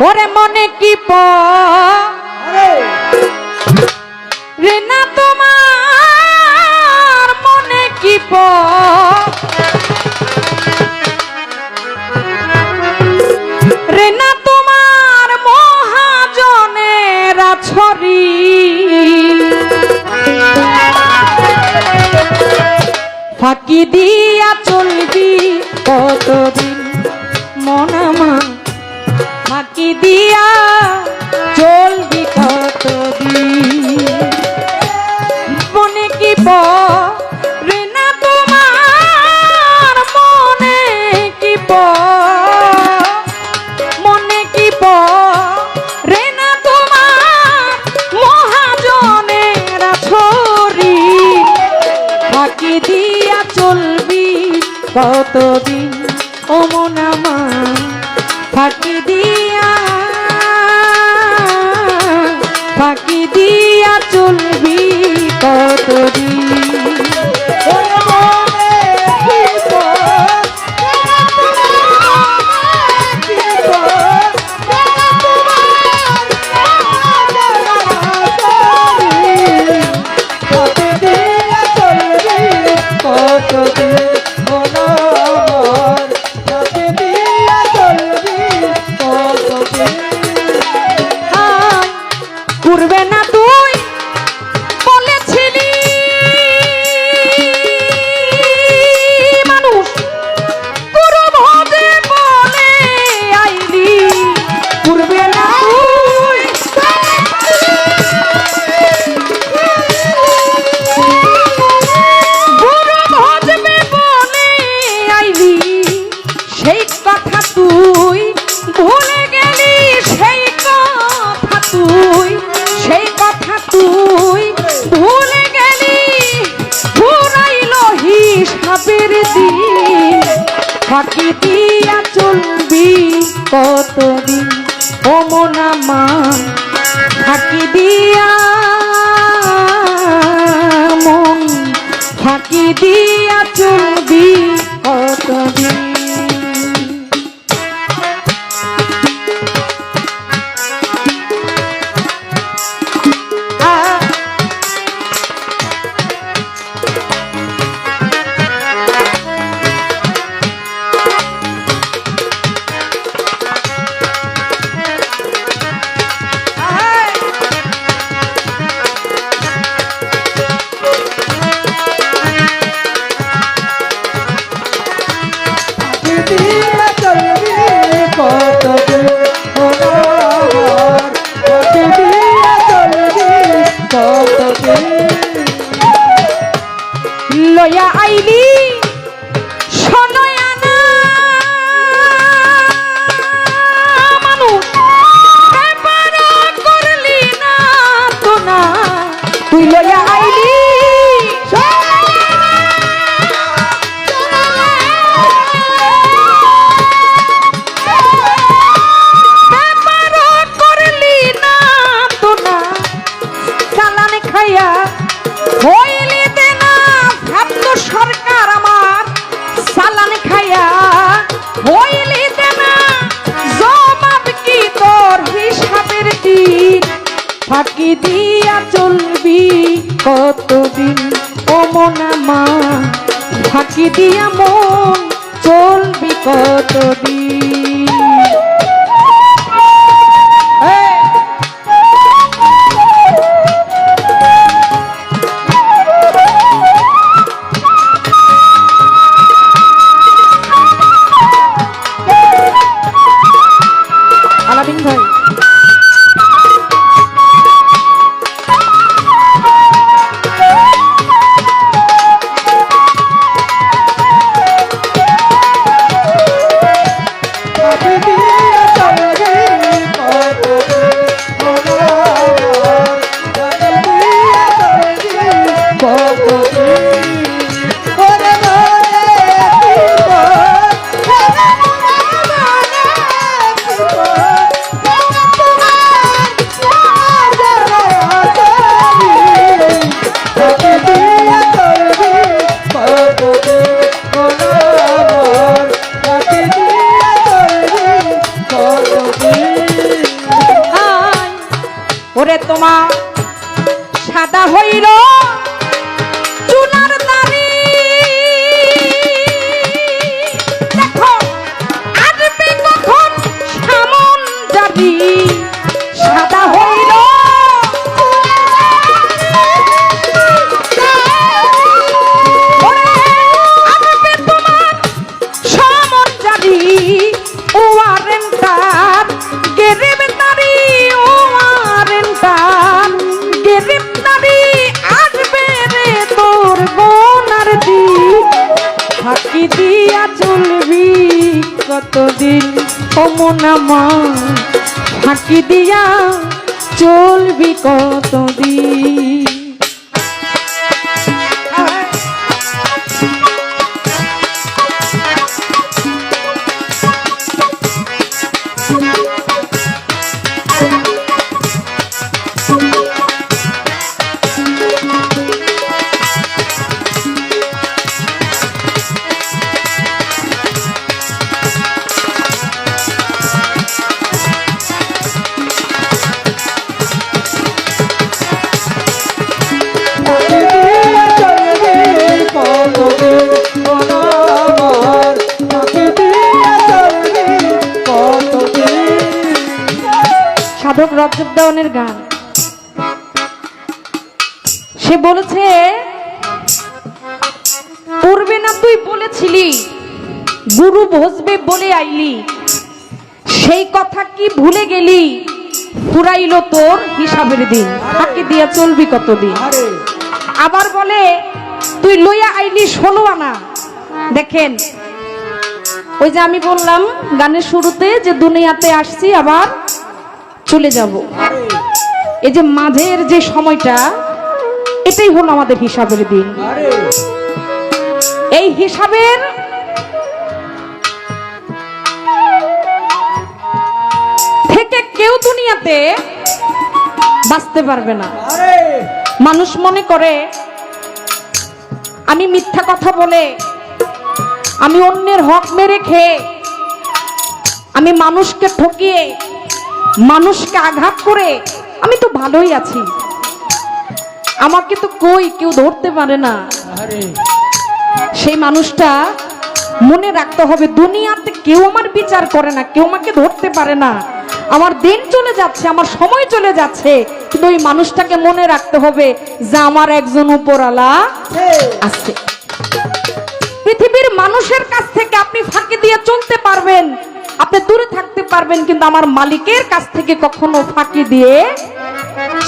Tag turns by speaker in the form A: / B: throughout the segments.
A: ওরে মনে কি প রে না তোমার মনে কি প রে না তোমার মহাজনেরা ছড়ি ফাঁকি দিয়া চলবি কতদিন? মনামা ফাঁকি দিয়া চলবি কতদিন? মনে কি রে না তোমার? মনে মনে দিয়া চলবি কতদিন? ও ফাঁকি ফাঁকি দিয়া চলবি কতদিন? ও মনামা ফাঁকি দিয়া তুই আইলি খাইয়া হইলি সরকার আমার চালান খাইয়া ফাঁকি দিয়া চলবি কতদিন? ও মনামা ফাঁকি দিয়া মন চলবি কতদিন? অমনামা ফাঁকি দিয়া চলবি কতদিন? সে বলেছে পূর্বে না তুই বলেছিলি গুরু বসবে বলে আইলি। সেই কথা কি ভুলে গেলি? ফুরাইল তোর হিসাবের দিন। ফাঁকি দিয়া চলবি কতদিন? আবার বলে তুই লইয়া আইলি ষোলো আনা। দেখেন ওই যে আমি বললাম গানের শুরুতে যে দুনিয়াতে আসছি আবার চলে যাব। এই যে মাঝের যে সময়টা, এটাই হলো আমাদের হিসাবের দিন। এই হিসাবের থেকে কেউ দুনিয়াতে বাঁচতে পারবে না। মানুষ মনে করে, আমি মিথ্যা কথা বলে, আমি অন্যের হক মেরে খেয়ে, আমি মানুষকে ঠকিয়ে, মানুষকে আঘাত করে আমি তো ভালোই আছি। আমাকে তো কই কেউ ধরতে পারে না। সেই মানুষটা মনে রাখতে হবে দুনিয়াতে কেউ আমার বিচার করে না কেউ আমাকে ধরতে পারে না। আমার দিন চলে যাচ্ছে আমার সময় চলে যাচ্ছে কিন্তু ওই মানুষটাকে মনে রাখতে হবে যে আমার একজন উপরালা আছে। পৃথিবীর মানুষের কাছ থেকে আপনি ফাঁকি দিয়ে চলতে পারবেন। আপনি দূরে থাকতে পারবেন, কিন্তু আমার মালিকের কাছ থেকে কখনো ফাঁকি দিয়ে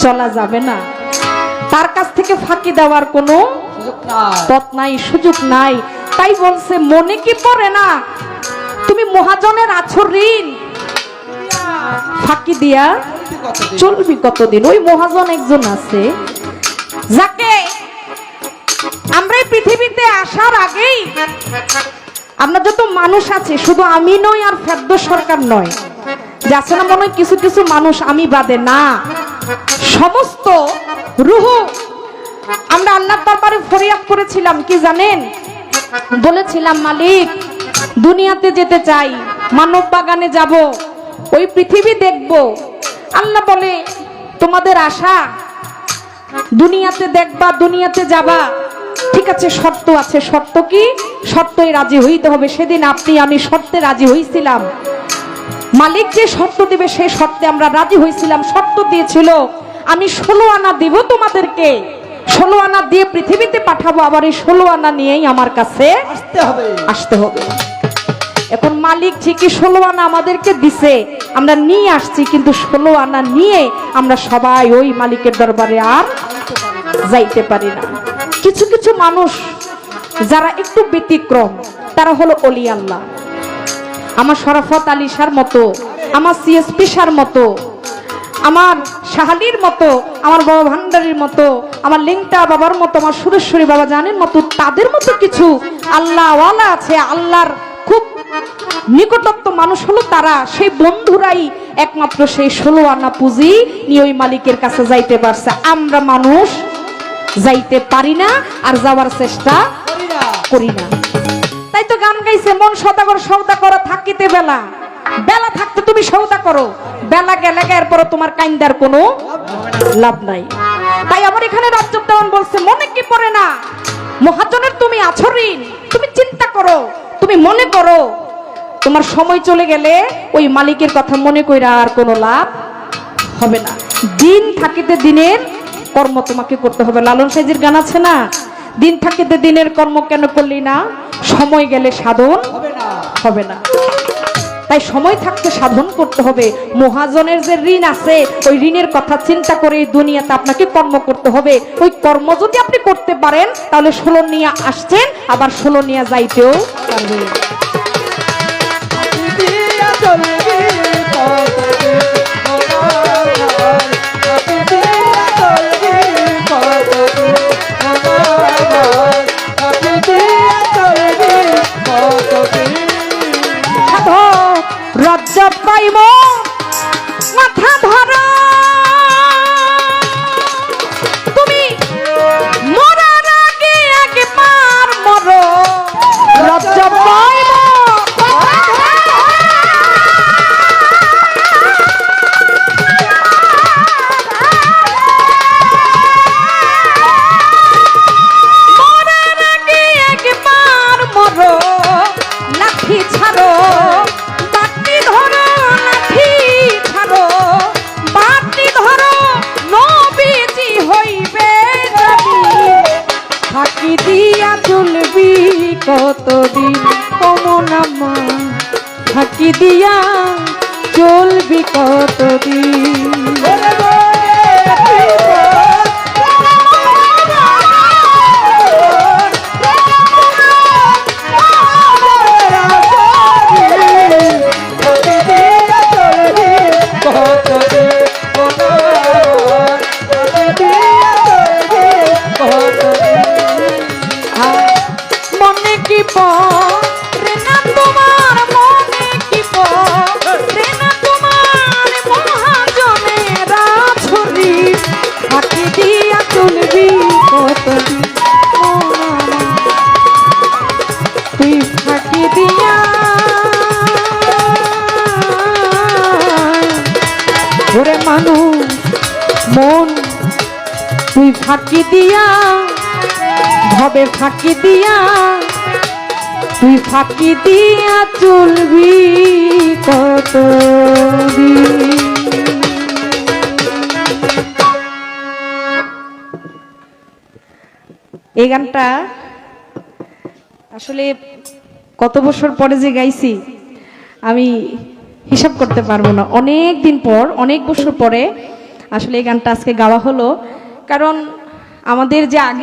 A: চলা যাবে না। তার কাছ থেকে ফাঁকি দেওয়ার কোনো পথ নাই, সুযোগ নাই। তাই বলছে, মনে কি পড়ে না? তুমি মহাজনের আছো ঋণ ফাঁকি দিয়া চলবি কতদিন? ওই মহাজন একজন আছে, যাকে আমরা পৃথিবীতে আসার আগেই আমরা যত মানুষ আছে, শুধু আমি নই আর ফেদ্দ সরকার নয়। যে আছে না মনে কিছু কিছু মানুষ আমি বাদে, না। সমস্ত রুহ আমরা আল্লাহর দরবারে ফরিয়াদ করেছিলাম, কি জানেন? বলেছিলাম, মালিক, দুনিয়াতে যেতে চাই, মানব বাগানে যাব, ওই পৃথিবী দেখব। আল্লাহ বলে, তোমাদের আশা, দুনিয়াতে দেখবা, দুনিয়াতে যাবা। ঠিক আছে শর্ত আছে। শর্ত কি? শর্তই রাজি হইতে হবে। সেদিন আপনি আমি শর্তে রাজি হইছিলাম। মালিক যে শর্ত দিবে সেই শর্তে আমরা রাজি হয়েছিলাম শর্ত দিয়েছিল আমি ষোলো আনা দিব তোমাদেরকে। ষোলো আনা দিয়ে পৃথিবীতে পাঠাবো আবার এই ষোলো আনা নিয়েই আমার কাছে
B: আসতে হবে।
A: আসতে হবে। এখন মালিক ঠিকই ষোলো আনা আমাদেরকে দিছে। আমরা নিয়ে আসছি কিন্তু ষোলো আনা নিয়ে আমরা সবাই ওই মালিকের দরবারে আর যাইতে পারি না। কিছু কিছু মানুষ যারা একটু ব্যতিক্রম, তারা হলো অলি আল্লাহ। আমার শরাফত আলী সার মতো, আমার সিএসপি সার মতো, আমার শাহালির মতো, আমার বাবা ভান্ডারির মতো, আমার লিংটা বাবার মতো, আমার সুরেশ্বরী বাবা জানের মতো, তাদের মতো কিছু আল্লাহওয়ালা আছে, আল্লাহর খুব নিকটত্ব মানুষ হলো তারা। সেই বন্ধুরাই একমাত্র সেই ষোলো আনা পুঁজি নিয়ে ওই মালিকের কাছে যাইতে পারছে। আমরা মানুষ যাইতে পারি না আর যাওয়ার চেষ্টা
B: করি না।
A: তাই তো গান গাইছে, মন সদাগর সৌদা করা, থাকিতে বেলা। বেলা থাকতে তুমি সৌদা করো। বেলা গেলে এরপর তোমার কাইন্দার কোনো লাভ নাই। তাই আমার এখানে রাজ্জাক দেওয়ান বলছে, মনে কি পড়ে না? মহাজনের তুমি আছো ঋণ, তুমি চিন্তা করো, তুমি মনে করো। তোমার সময় চলে গেলে ওই মালিকের কথা মনে কইরা আর কোনো লাভ হবে না। দিন থাকিতে দিনের কর্ম তোমাকে করতে হবে। লালন সাইজির গান আছে না? দিন থাকিতে দিনের কর্ম কেন করলি না? সময় গেলে সাধন হবে না। তাই সময় থাকতে সাধন করতে হবে। মহাজনের যে ঋণ আছে ওই ঋণের কথা চিন্তা করে এই দুনিয়াতে আপনাকে কর্ম করতে হবে। ওই কর্ম যদি আপনি করতে পারেন তাহলে ষোলো নিয়ে আসছেন আবার ষোলো নিয়ে যাইতেও পারবেন। কতদিন ফাঁকি দিয়া, হবে ফাঁকি দিয়া। তুই ফাঁকি দিয়া চলবি কত এই গানটা আসলে কত বছর পরে যে গাইছি, আমি হিসাব করতে পারব না। অনেক দিন পর, অনেক বছর পরে আসলে এই গানটা আজকে গাওয়া হলো। কারণ আমাদের যে আগে